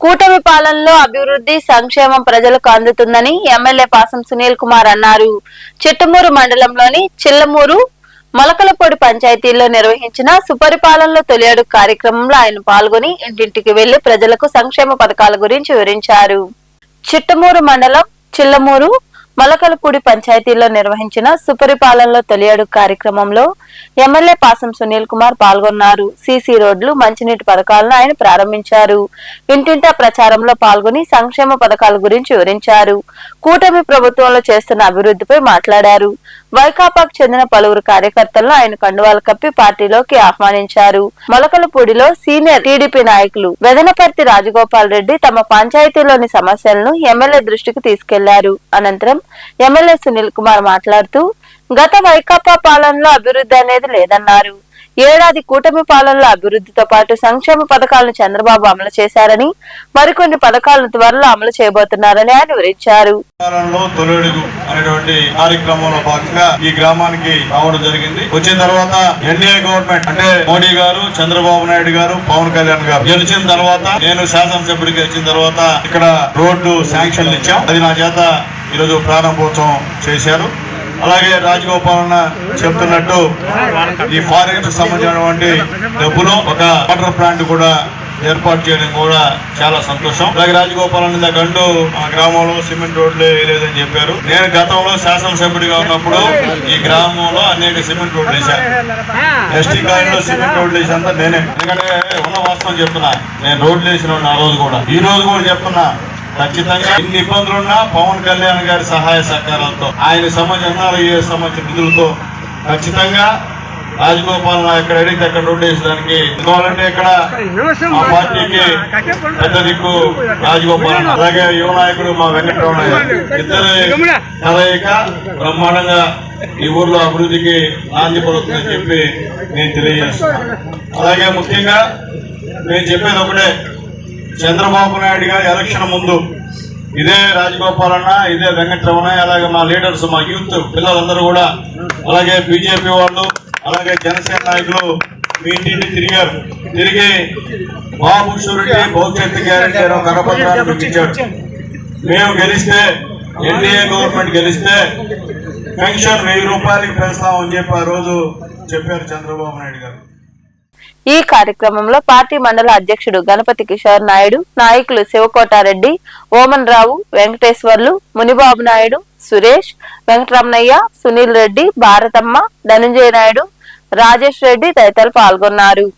కూటమి పాలనలో అభివృద్ధి సంక్షేమం ప్రజలకు అందుతుందని ఎమ్మెల్యే పాసం సునీల్ కుమార్ అన్నారు. చిట్టమూరు మండలంలోని చిల్లమూరు మొలకలపొడి పంచాయతీల్లో నిర్వహించిన సుపరిపాలనలో తొలియాడు కార్యక్రమంలో ఆయన పాల్గొని ఇంటింటికి వెళ్ళి ప్రజలకు సంక్షేమ పథకాల గురించి వివరించారు. చిట్టమూరు మండలం చిల్లమూరు మలకలపూడి పంచాయతీలో నిర్వహించిన సుపరిపాలనలో తొలియాడు కార్యక్రమంలో ఎమ్మెల్యే పాసం సునీల్ కుమార్ పాల్గొన్నారు. సీసీ రోడ్లు మంచినీటి పథకాలను ఆయన ప్రారంభించారు. ఇంటింటా ప్రచారంలో పాల్గొని సంక్షేమ పథకాల గురించి వివరించారు. కూటమి ప్రభుత్వంలో చేస్తున్న అభివృద్ధిపై మాట్లాడారు. వైకాపాకు చెందిన పలువురు కార్యకర్తలను ఆయన కండువాలు కప్పి పార్టీలోకి ఆహ్వానించారు. మొలకలపూడిలో సీనియర్ టీడీపీ నాయకులు వెదనపర్తి రాజగోపాల్ రెడ్డి తమ పంచాయతీలోని సమస్యలను ఎమ్మెల్యే దృష్టికి తీసుకెళ్ళారు. అనంతరం ఎమ్మెల్యే సునీల్ కుమార్ మాట్లాడుతూ గత వైకాపా పాలనలో అభివృద్ధి అనేది లేదన్నారు. ఏడాది కూటమి పాలనలో అభివృద్ధితో పాటు సంక్షేమ పథకాలను చంద్రబాబు అమలు చేశారని మరికొన్ని పథకాలను త్వరలో అమలు చేయబోతున్నారని ఆయన వివరించారు. తొలడుగు అనేటువంటి కార్యక్రమంలో భాగంగా ఈ గ్రామానికి రావడం జరిగింది. వచ్చిన తర్వాత ఎన్డీఏ గవర్నమెంట్ అంటే మోడీ గారు చంద్రబాబు నాయుడు గారు పవన్ కళ్యాణ్ గారు గెలిచిన తర్వాత నేను శాసనసభ్యుడికి వచ్చిన తర్వాత ఇక్కడ రోడ్డు శాంక్షన్లు ఇచ్చాం. అది నా చేత ఈరోజు ప్రారంభోత్సవం చేశారు. అలాగే రాజగోపాల్ చెప్తున్నట్టు ఈ ఫారెస్ట్ సంబంధించినటువంటి డబ్బులు ఒక వాటర్ ప్లాంట్ కూడా ఏర్పాటు చేయడం కూడా చాలా సంతోషం. అలాగే రాజగోపాలన్న అన్న గండు మా గ్రామంలో సిమెంట్ రోడ్లు వేయలేదని చెప్పారు. నేను గతంలో శాసనసభ్యుడిగా ఉన్నప్పుడు ఈ గ్రామంలో అనేక సిమెంట్ రోడ్లు వేశాను. ఎస్టీ కాలనీలో సిమెంట్ రోడ్లు వేసినంత నేనే. ఎందుకంటే ఉన్న వాస్తవం చెప్తున్నా నేను రోడ్లు వేసిన ఆ రోజు కూడా. ఈ రోజు కూడా చెప్తున్నా ఖచ్చితంగా ఎన్ని ఇబ్బందులున్నా పవన్ కళ్యాణ్ గారి సహాయ సహకారాలతో ఆయన సంబంధించిన ఎన్ఆర్ఐఏ సంబంధించిన నిధులతో ఖచ్చితంగా రాజగోపాల్ ఎక్కడ అడిగితే అక్కడ రోడ్డు వేసడానికి ఎందుకంటే ఇక్కడ మా పార్టీకి పెద్ద దిక్కు రాజగోపాల్ అలాగే యువ నాయకుడు మా వెంకటరమణ ఇద్దరు కలయిక బ్రహ్మాండంగా ఈ ఊర్లో అభివృద్ధికి నాంది పడుతుందని చెప్పి నేను తెలియజేస్తున్నాను. అలాగే ముఖ్యంగా నేను చెప్పేది ఒకటే. చంద్రబాబు నాయుడు గారు ఎలక్షన్ ముందు ఇదే రాజగోపాల్ అన్న ఇదే వెంకటరమణ అలాగే మా లీడర్స్ మా యూత్ పిల్లలందరూ కూడా అలాగే బీజేపీ వాళ్ళు అలాగే జనసేన నాయకులు మీ ఇంటింటి తిరిగారు. తిరిగి బాబు షూరిటీ భవిష్యత్తు గ్యారెంటీ అనే కరపత్రాన్ని మేము గెలిస్తే ఎన్డీఏ గవర్నమెంట్ గెలిస్తే పెన్షన్ వెయ్యి రూపాయలకి పెంచుతామని చెప్పి ఆ రోజు చెప్పారు చంద్రబాబు నాయుడు గారు. ఈ కార్యక్రమంలో పార్టీ మండల అధ్యక్షుడు గణపతి కిషోర్ నాయుడు నాయకులు శివకోటారెడ్డి ఓమన్ రావు వెంకటేశ్వర్లు మునిబాబు నాయుడు సురేష్ వెంకటరమణయ్య సునీల్ రెడ్డి భారతమ్మ ధనంజయ నాయుడు రాజేష్ రెడ్డి తదితరులు పాల్గొన్నారు.